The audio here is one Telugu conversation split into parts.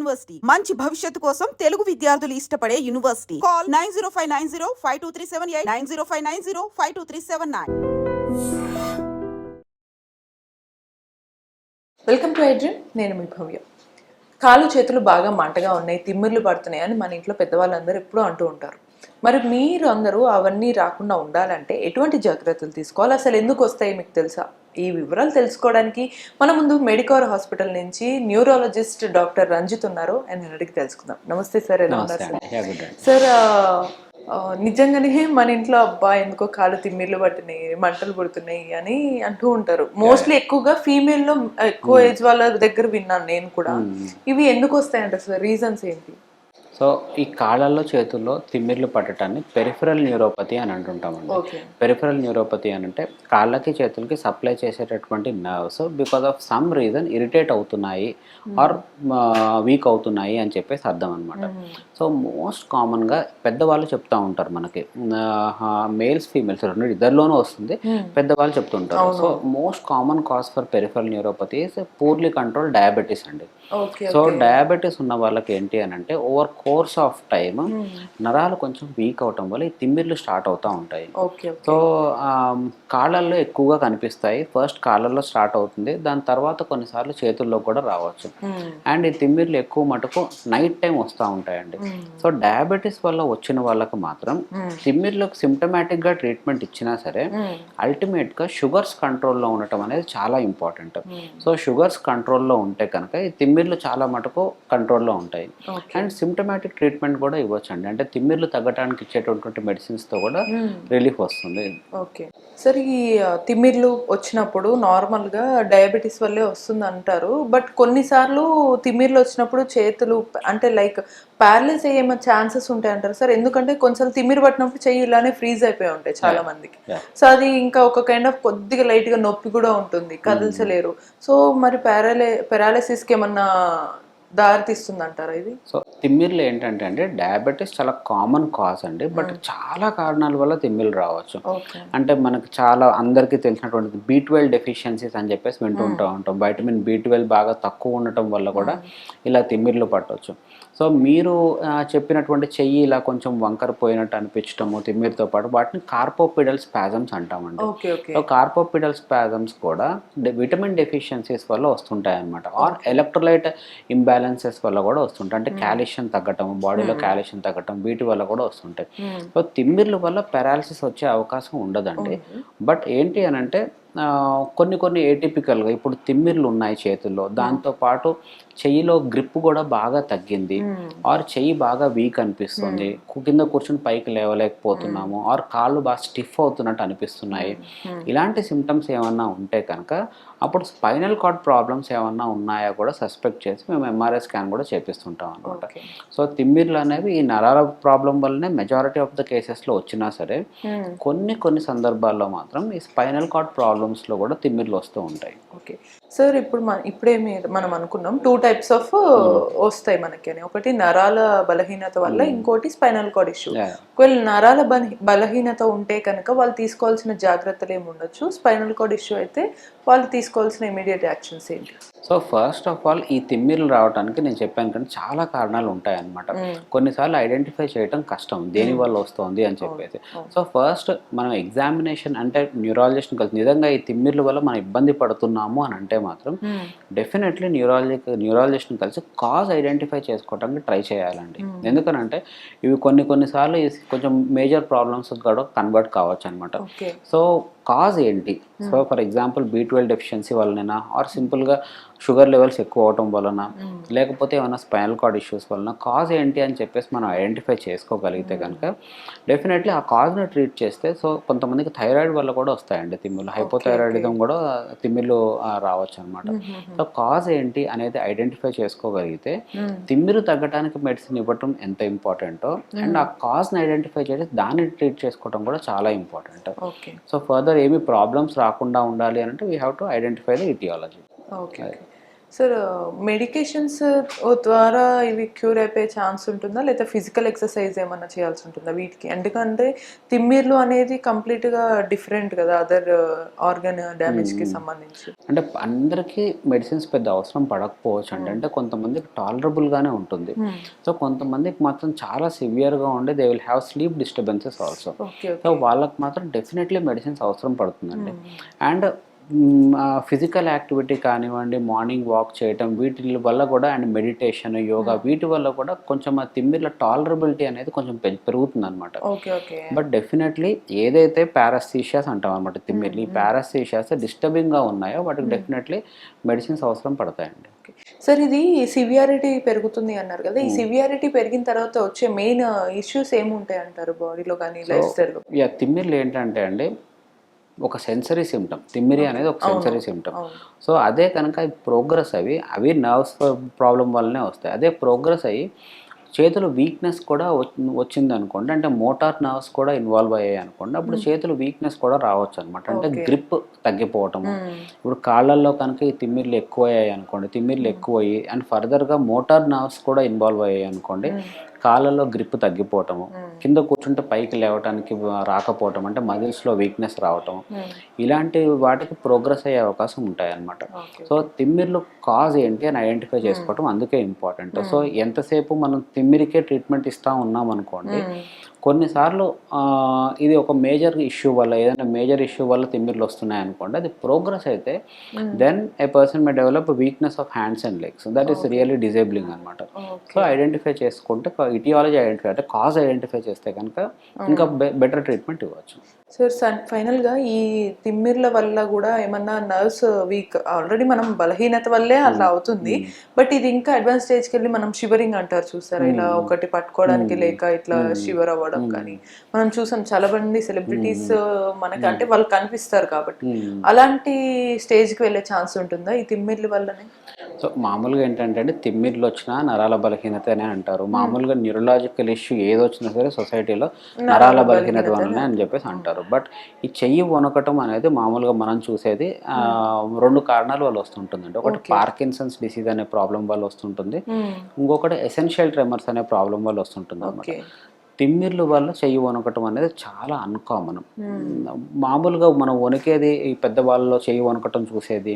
యూనివర్సిటీ. మంచి భవిష్యత్తు కోసం తెలుగు విద్యార్థులు ఇష్టపడే university. Call nine zero five nine zero five two three seven eight nine zero five nine zero five two three seven nine. Welcome to iDream నేను మీ భవ్య. కాలు చేతులు బాగా మంటగా ఉన్నాయి తిమ్మిర్లు పడుతున్నాయి అని మన ఇంట్లో పెద్దవాళ్ళందరూ ఎప్పుడూ అంటూ ఉంటారు. మరి మీరు అందరూ అవన్నీ రాకుండా ఉండాలంటే ఎటువంటి జాగ్రత్తలు తీసుకోవాలి? అసలు ఎందుకు వస్తాయి మీకు తెలుసా? ఈ వివరాలు తెలుసుకోవడానికి మన ముందు మెడికవర్ హాస్పిటల్ నుంచి న్యూరాలజిస్ట్ డాక్టర్ రంజిత్ ఉన్నారు. ఆయన అడిగి తెలుసుకుందాం. నమస్తే సార్ ఎలా ఉన్నారు నమస్తే సార్ నిజంగానే మన ఇంట్లో అబ్బా ఎందుకో కాలు తిమ్మిర్లు పట్టినాయి మంటలు పుడుతున్నాయి అని అంటూ ఉంటారు. మోస్ట్లీ ఎక్కువగా ఫీమేల్లో ఎక్కువ ఏజ్ వాళ్ళ దగ్గర విన్నాను నేను కూడా. ఇవి ఎందుకు వస్తాయంట సార్? రీజన్స్ ఏంటి? సో ఈ కాళ్ళల్లో చేతుల్లో తిమ్మిర్లు పట్టడాన్ని పెరిఫరల్ న్యూరోపతి అని అంటుంటామండి. పెరిఫరల్ న్యూరోపతి అని అంటే కాళ్ళకి చేతులకి సప్లై చేసేటటువంటి nerves because of some reason irritate అవుతున్నాయి ఆర్ వీక్ అవుతున్నాయి అని చెప్పేసి అర్థం అనమాట సో మోస్ట్ కామన్గా పెద్దవాళ్ళు చెప్తా ఉంటారు మనకి. మేల్స్ ఫీమేల్స్ రెండు ఇద్దరిలోనూ వస్తుంది. పెద్దవాళ్ళు చెప్తుంటారు so most common cause for peripheral neuropathy is poorly control diabetes అండి. సో డయాబెటీస్ ఉన్న వాళ్ళకి ఏంటి అని అంటే ఓవర్ కోర్స్ ఆఫ్ టైం నరాలు కొంచెం వీక్ అవటం వల్ల ఈ తిమ్మిర్లు స్టార్ట్ అవుతూ ఉంటాయి. సో కాళ్ళల్లో ఎక్కువగా కనిపిస్తాయి. ఫస్ట్ కాళ్ళల్లో స్టార్ట్ అవుతుంది. దాని తర్వాత కొన్నిసార్లు చేతుల్లో కూడా రావచ్చు. అండ్ ఈ తిమ్మిర్లు ఎక్కువ మటుకు నైట్ టైం వస్తూ ఉంటాయండి. సో డయాబెటీస్ వల్ల వచ్చిన వాళ్ళకి మాత్రం తిమ్మిర్లకు సిమ్టమాటిక్గా ట్రీట్మెంట్ ఇచ్చినా సరే అల్టిమేట్గా షుగర్స్ కంట్రోల్లో ఉండటం అనేది చాలా ఇంపార్టెంట్. సో షుగర్స్ కంట్రోల్లో ఉంటే కనుక ఈ తిమ్మిర్లు చాలా మటుకు కంట్రోల్లో ఉంటాయి. అండ్ సిమ్టమాటిక్ ట్రీట్మెంట్ కూడా ఇవ్వచ్చు అండి అంటే తిమ్మిర్లు తగ్గడానికి ఇచ్చేటటువంటి medicines తో కూడా రిలీఫ్ వస్తుంది. ఓకే. సార్ ఈ తిమ్మిర్లు వచ్చినప్పుడు నార్మల్గా డయాబెటీస్ వల్లే వస్తుంది అంటారు బట్ కొన్నిసార్లు తిమ్మిర్లు వచ్చినప్పుడు చేతులు అంటే లైక్ ప్యారలైజ్ అయ్యే ఛాన్సెస్ ఉంటాయి అంటారు. సార్ ఎందుకంటే కొంచెం తిమ్మిరి పట్టినప్పుడు చెయ్యి ఇలానే ఫ్రీజ్ అయిపోయి ఉంటాయి చాలా మందికి. సో అది ఇంకా ఒక కైండ్ ఆఫ్ కొద్దిగా లైట్గా నొప్పి కూడా ఉంటుంది. కదల్చలేరు. సో మరి పారాలై పారాలసిస్కి ఏమన్నా దారి తీస్తుంది అంటారా ఇది? సో తిమ్మిర్లు ఏంటంటే అండి డయాబెటీస్ చాలా కామన్ కాజ్ అండి. బట్ చాలా కారణాల వల్ల తిమ్మిర్లు రావచ్చు. అంటే మనకు చాలా అందరికీ తెలిసినటువంటి బీ ట్వెల్వ్ డెఫిషియన్సీస్ అని చెప్పేసి వింటూ ఉంటా ఉంటాం. వైటమిన్ బీ ట్వెల్వ్ బాగా తక్కువ ఉండటం వల్ల కూడా ఇలా తిమ్మిర్లు పట్టవచ్చు సో మీరు చెప్పినటువంటి చెయ్యి ఇలా కొంచెం వంకర పోయినట్టు అనిపించటము తిమ్మిరితో పాటు వాటిని కార్పోపిడల్ స్పాజమ్స్ అంటామండి. సో కార్పోపిడల్ స్పాజమ్స్ కూడా విటమిన్ డెఫిషియన్సీస్ వల్ల వస్తుంటాయి అనమాట ఆర్ ఎలక్ట్రోలైట్ ఇంబ్యాలెన్సెస్ వల్ల కూడా వస్తుంటాయి. అంటే కాల్షియం తగ్గటం బాడీలో కాల్షియం తగ్గటం వీటి వల్ల కూడా వస్తుంటాయి. సో తిమ్మిర్ల వల్ల పెరాలసిస్ వచ్చే అవకాశం ఉండదండి. బట్ ఏంటి అని అంటే కొన్ని కొన్ని ఏటిపికల్గా ఇప్పుడు తిమ్మిర్లు ఉన్నాయి చేతుల్లో. దాంతో పాటు చెయ్యిలో గ్రిప్ కూడా బాగా తగ్గింది. ఆర్ చెయ్యి బాగా వీక్ అనిపిస్తుంది. కు- కింద కూర్చొని పైకి లేవలేకపోతున్నాము. ఆర్ కాళ్ళు బాగా స్టిఫ్ అవుతున్నట్టు అనిపిస్తున్నాయి. ఇలాంటి సిమ్టమ్స్ ఏమన్నా ఉంటే కనుక అప్పుడు స్పైనల్ కార్డ్ ప్రాబ్లమ్స్ ఏమన్నా ఉన్నాయా కూడా సస్పెక్ట్ చేసి మేము ఎంఆర్ఐ స్కాన్ కూడా చేపిస్తుంటాం అనమాట. సో తిమ్మిర్లు అనేవి ఈ నరాల ప్రాబ్లం వల్లనే మెజారిటీ ఆఫ్ ద కేసెస్లో వచ్చినా సరే కొన్ని కొన్ని సందర్భాల్లో మాత్రం ఈ స్పైనల్ కార్డ్ ప్రాబ్లమ్స్లో కూడా తిమ్మిర్లు వస్తూ ఉంటాయి. ఓకే. సార్ ఇప్పుడు మన ఇప్పుడే మనం అనుకున్నాం టూ టైప్స్ ఆఫ్ వస్తాయి మనకి అని. ఒకటి నరాల బలహీనత వల్ల ఇంకోటి స్పైనల్ కార్డ్ ఇష్యూ. ఒకవేళ నరాల బల- బలహీనత ఉంటే కనుక వాళ్ళు తీసుకోవాల్సిన జాగ్రత్తలు ఏమి ఉండొచ్చు? స్పైనల్ కార్డ్ ఇష్యూ అయితే వాళ్ళు తీసుకోవాల్సిన ఇమీడియట్ యాక్షన్స్ ఏంటి? సో ఫస్ట్ ఆఫ్ ఆల్ ఈ తిమ్మిర్లు రావడానికి నేను చెప్పాను కానీ చాలా కారణాలు ఉంటాయన్నమాట. కొన్నిసార్లు ఐడెంటిఫై చేయడం కష్టం దేని వల్ల వస్తుంది అని చెప్పేసి. సో ఫస్ట్ మనం ఎగ్జామినేషన్ అంటే న్యూరాలజిస్ట్ కలిసి నిజంగా ఈ తిమ్మిర్ల వల్ల మనం ఇబ్బంది పడుతున్నాము అని అంటే మాత్రం డెఫినెట్లీ న్యూరాలజీ న్యూరాలజిస్ట్ని కలిసి కాజ్ ఐడెంటిఫై చేసుకోవడానికి ట్రై చేయాలండి. ఎందుకనంటే ఇవి కొన్ని కొన్నిసార్లు కొంచెం మేజర్ ప్రాబ్లమ్స్ కూడా కన్వర్ట్ కావచ్చు అనమాట సో కాజ్ ఏంటి so for example B twelve deficiency వలన ఆర్ సింపుల్గా షుగర్ లెవెల్స్ ఎక్కువ అవటం వలన లేకపోతే ఏమైనా స్పైనల్ కార్డ్ ఇష్యూస్ వలన కాజ్ ఏంటి అని చెప్పేసి మనం ఐడెంటిఫై చేసుకోగలిగితే కనుక డెఫినెట్లీ ఆ కాజ్ని ట్రీట్ చేస్తే సో కొంతమందికి థైరాయిడ్ వల్ల కూడా వస్తాయండి తిమ్మిళ్ళు. హైపోథైరాయిడిజం కూడా తిమ్మిళ్ళు రావచ్చు అనమాట సో కాజ్ ఏంటి అనేది ఐడెంటిఫై చేసుకోగలిగితే తిమ్మిరు తగ్గడానికి మెడిసిన్ ఇవ్వటం ఎంత ఇంపార్టెంటో అండ్ ఆ కాజ్ని ఐడెంటిఫై చేసి దాన్ని ట్రీట్ చేసుకోవడం కూడా చాలా ఇంపార్టెంట్ ఓకే సో ఫర్దర్ ఏమి ప్రాబ్లమ్స్ రాకుండా ఉండాలి అంటే we have to identify the etiology okay okay sir medications ద్వారా ఇవి క్యూర్ అయిపోయే ఛాన్స్ ఉంటుందా? లేదా ఫిజికల్ ఎక్సర్సైజ్ ఏమన్నా చేయాల్సి ఉంటుందా వీటికి? ఎందుకంటే తిమ్మిర్లు అనేది కంప్లీట్గా డిఫరెంట్ కదా అదర్ ఆర్గన్ డ్యామేజ్కి సంబంధించి. అంటే అందరికీ మెడిసిన్స్ పెద్ద అవసరం పడకపోవచ్చు అండి. అంటే కొంతమందికి టాలరబుల్గానే ఉంటుంది. సో కొంతమందికి మాత్రం చాలా సివియర్గా ఉండి they will have sleep disturbances also okay so వాళ్ళకి మాత్రం డెఫినెట్లీ మెడిసిన్స్ అవసరం పడుతుందండి. అండ్ ఫిజికల్ యాక్టివిటీ కానివ్వండి మార్నింగ్ వాక్ చేయటం వీటి వల్ల కూడా అండ్ మెడిటేషన్ యోగా వీటి వల్ల కూడా కొంచెం ఆ తిమ్మిర్ల టాలరబిలిటీ అనేది కొంచెం పెరుగుతుంది అనమాట ఓకే ఓకే. బట్ డెఫినెట్లీ ఏదైతే పారాస్థీషియాస్ అంటాం అనమాట తిమ్మిర్లు ఈ పారాస్థీషియాస్ డిస్టర్బింగ్గా ఉన్నాయో వాటికి డెఫినెట్లీ మెడిసిన్స్ అవసరం పడతాయండి. సార్ ఇది సివియారిటీ పెరుగుతుంది అన్నారు కదా ఈ సివియారిటీ పెరిగిన తర్వాత వచ్చే మెయిన్ ఇష్యూస్ ఏముంటాయి అంటారు బాడీలో కానీ లైఫ్ స్టైల్లో ఇక తిమ్మిర్లు ఏంటంటే అండి ఒక సెన్సరీ సిమ్టమ్ తిమ్మిరి అనేది ఒక సెన్సరీ సిమ్టమ్. సో అదే కనుక ప్రోగ్రెస్ అవి అవి నర్వ్స్ ప్రాబ్లం వల్లనే వస్తాయి. అదే ప్రోగ్రెస్ అయ్యి చేతులు వీక్నెస్ కూడా వచ్చి- వచ్చింది అనుకోండి అంటే మోటార్ నర్వ్స్ కూడా ఇన్వాల్వ్ అయ్యాయి అనుకోండి అప్పుడు చేతులు వీక్నెస్ కూడా రావచ్చు అనమాట అంటే గ్రిప్ తగ్గిపోవటము. ఇప్పుడు కాళ్ళల్లో కనుక ఈ తిమ్మిర్లు ఎక్కువ అయ్యాయి అనుకోండి తిమ్మిర్లు ఎక్కువ అయ్యి అండ్ ఫర్దర్గా మోటార్ నర్వ్స్ కూడా ఇన్వాల్వ్ అయ్యాయి అనుకోండి కాళ్ళల్లో గ్రిప్ తగ్గిపోవటము కింద కూర్చుంటే పైకి లేవటానికి రాకపోవటం అంటే మజిల్స్లో వీక్నెస్ రావటం. ఇలాంటి వాటికి ప్రోగ్రెస్ అయ్యే అవకాశం ఉంటాయి అన్నమాట ఓకే. సో తిమ్మిర్లు కాజ్ ఏంటి అని ఐడెంటిఫై చేసుకోవటం అందుకే ఇంపార్టెంట్. సో ఎంతసేపు మనం తిమ్మిరికే ట్రీట్మెంట్ ఇస్తా ఉన్నాం అనుకోండి కొన్నిసార్లు ఇది ఒక మేజర్ ఇష్యూ వల్ల ఏదైనా మేజర్ ఇష్యూ వల్ల తిమ్మిర్లు వస్తున్నాయి అనుకోండి అది ప్రోగ్రెస్ అయితే then a person may develop weakness of hands and legs. That is really disabling అనమాట సో ఐడెంటిఫై చేసుకుంటే ఇటియాలజీ ఐడెంటిఫై అంటే కాజ్ ఐడెంటిఫై చేస్తే కనుక ఇంకా బెటర్ ట్రీట్మెంట్ ఇవ్వచ్చు. సార్ ఫైనల్గా ఈ తిమ్మిర్ల వల్ల కూడా ఏమన్నా నర్వ్స్ వీక్ ఆల్రెడీ మనం బలహీనత వల్లే అట్లా అవుతుంది బట్ ఇది ఇంకా అడ్వాన్స్ స్టేజ్కి వెళ్ళి మనం షివరింగ్ అంటారు చూసారా ఇలా ఒకటి పట్టుకోవడానికి లేక ఇట్లా షివర్ అవ్వడం కానీ మనం చూసాం చాలా మంది సెలబ్రిటీస్ మనకి అంటే వాళ్ళు కనిపిస్తారు కాబట్టి. అలాంటి స్టేజ్కి వెళ్ళే ఛాన్స్ ఉంటుందా ఈ తిమ్మిర్ల వల్లనే? సో మామూలుగా ఏంటంటే అండి తిమ్మిర్లు వచ్చినా నరాల బలహీనత అనే అంటారు మామూలుగా న్యూరలాజికల్ ఇష్యూ ఏది వచ్చినా సరే సొసైటీలో నరాల బలహీనత వల్లనే అని చెప్పేసి అంటారు. బట్ ఈ చెయ్యి వణకటం అనేది మామూలుగా మనం చూసేది రెండు కారణాల వల్ల వస్తుంటుందండి. ఒకటి పార్కిన్సన్స్ డిసీజ్ అనే ప్రాబ్లం వల్ల వస్తుంటుంది. ఇంకొకటి ఎసెన్షియల్ ట్రెమర్స్ అనే ప్రాబ్లం వల్ల వస్తుంటుంది అనమాట తిమ్మిర్లు వల్ల చెయ్యి వణకటం అనేది చాలా అన్కామన్ మామూలుగా మనం వణికేది ఈ పెద్దవాళ్ళలో చెయ్యి వణకటం చూసేది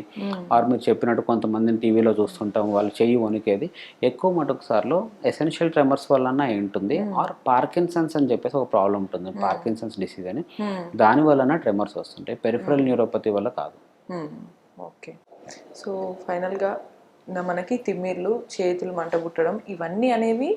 ఆర్ మీరు చెప్పినట్టు కొంతమందిని టీవీలో చూస్తుంటాం వాళ్ళు చెయ్యి వణికేది. ఎక్కువ మటుకు సార్లు ఎసెన్షియల్ ట్రెమర్స్ వలన ఉంటుంది. ఆర్ పార్కిన్సన్స్ అని చెప్పేసి ఒక ప్రాబ్లం ఉంటుంది. పార్కిన్సన్స్ డిసీజ్ అని. దాని వలన ట్రెమర్స్ వస్తుంటాయి. పెరిఫరల్ న్యూరోపతి వల్ల కాదు. ఓకే సో ఫైనల్గా మనకి తిమ్మిర్లు చేతులు మంట పుట్టడం ఇవన్నీ అనేవి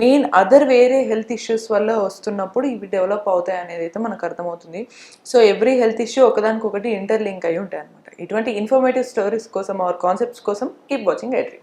మెయిన్ అదర్ వేరే హెల్త్ ఇష్యూస్ వల్ల వస్తున్నప్పుడు ఇవి డెవలప్ అవుతాయి అనేది అయితే మనకు అర్థమవుతుంది. సో ఎవ్రీ హెల్త్ ఇష్యూ ఒకదానికొకటి ఇంటర్లింక్ అయి ఉంటాయి అనమాట ఇటువంటి ఇన్ఫర్మేటివ్ స్టోరీస్ కోసం ఆర్ కాన్సెప్ట్స్ కోసం కీప్ వాచింగ్ ఎడ్రీ